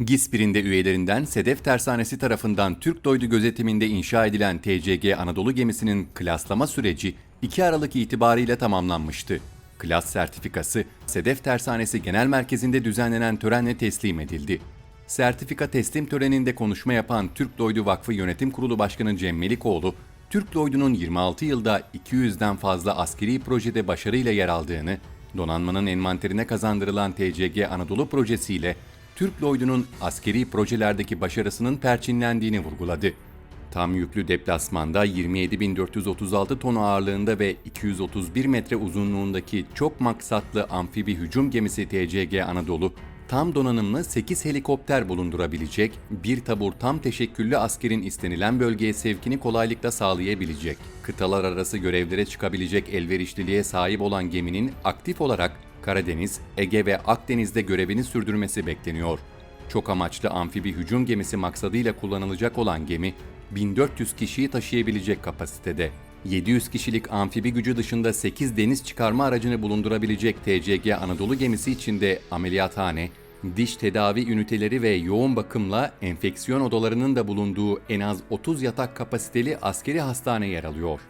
GİSPİR'in de üyelerinden Sedef Tersanesi tarafından Türk Doydu gözetiminde inşa edilen TCG Anadolu gemisinin klaslama süreci 2 Aralık itibariyle tamamlanmıştı. Klas sertifikası Sedef Tersanesi Genel Merkezi'nde düzenlenen törenle teslim edildi. Sertifika teslim töreninde konuşma yapan Türk Doydu Vakfı Yönetim Kurulu Başkanı Cem Melikoğlu, Türk Doydu'nun 26 yılda 200'den fazla askeri projede başarıyla yer aldığını, donanmanın envanterine kazandırılan TCG Anadolu projesiyle Türk Lloyd'unun askeri projelerdeki başarısının perçinlendiğini vurguladı. Tam yüklü deplasmanda 27.436 ton ağırlığında ve 231 metre uzunluğundaki çok maksatlı amfibi hücum gemisi TCG Anadolu, tam donanımlı 8 helikopter bulundurabilecek, bir tabur tam teşekküllü askerin istenilen bölgeye sevkini kolaylıkla sağlayabilecek, kıtalar arası görevlere çıkabilecek elverişliliğe sahip olan geminin aktif olarak Karadeniz, Ege ve Akdeniz'de görevini sürdürmesi bekleniyor. Çok amaçlı amfibi hücum gemisi maksadıyla kullanılacak olan gemi, 1400 kişiyi taşıyabilecek kapasitede. 700 kişilik amfibi gücü dışında 8 deniz çıkarma aracını bulundurabilecek TCG Anadolu gemisi içinde ameliyathane, diş tedavi üniteleri ve yoğun bakımla enfeksiyon odalarının da bulunduğu en az 30 yatak kapasiteli askeri hastane yer alıyor.